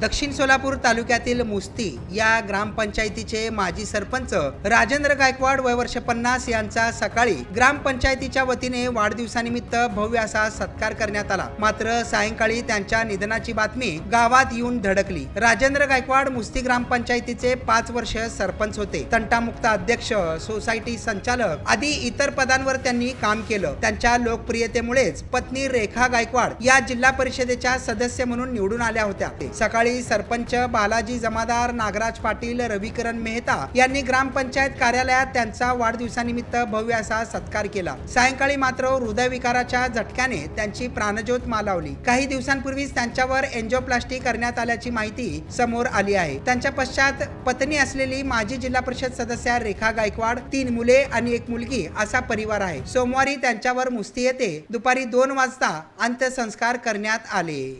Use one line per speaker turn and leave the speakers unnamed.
दक्षिण सोलापूर तालुक्यातील मुस्ती या ग्रामपंचायतीचे माजी सरपंच राजेंद्र गायकवाड वय वर्ष पन्नास यांचा सकाळी ग्रामपंचायतीच्या वतीने वाढदिवसानिमित्त भव्य असा सत्कार करण्यात आला. मात्र सायंकाळी त्यांच्या निधनाची बातमी गावात येऊन धडकली. राजेंद्र गायकवाड मुस्ती ग्रामपंचायतीचे पाच वर्ष सरपंच होते. तंटामुक्त अध्यक्ष सोसायटी संचालक आदी इतर पदांवर त्यांनी काम केलं. त्यांच्या लोकप्रियतेमुळेच पत्नी रेखा गायकवाड या जिल्हा परिषदेच्या सदस्य म्हणून निवडून आल्या होत्या. सकाळी सरपंच बालाजी जमादार नागराज पाटील रविकरण मेहता यांनी ग्रामपंचायत कार्यालयात त्यांचा वाढदिवसानिमित्त भव्य असा सत्कार केला. सायंकाळी मात्र हृदयविकाराच्या झटक्याने त्यांची प्राणज्योत मालावली. काही दिवसांपूर्वीच त्यांच्यावर एन्जिओप्लास्टी करण्यात आल्याची माहिती समोर आली आहे. त्यांच्या पश्चात पत्नी असलेली माजी जिल्हा परिषद सदस्या रेखा गायकवाड तीन मुले आणि एक मुलगी असा परिवार आहे. सोमवारी त्यांच्यावर मुस्ती येते. दुपारी दोन वाजता अंत्यसंस्कार करण्यात आले.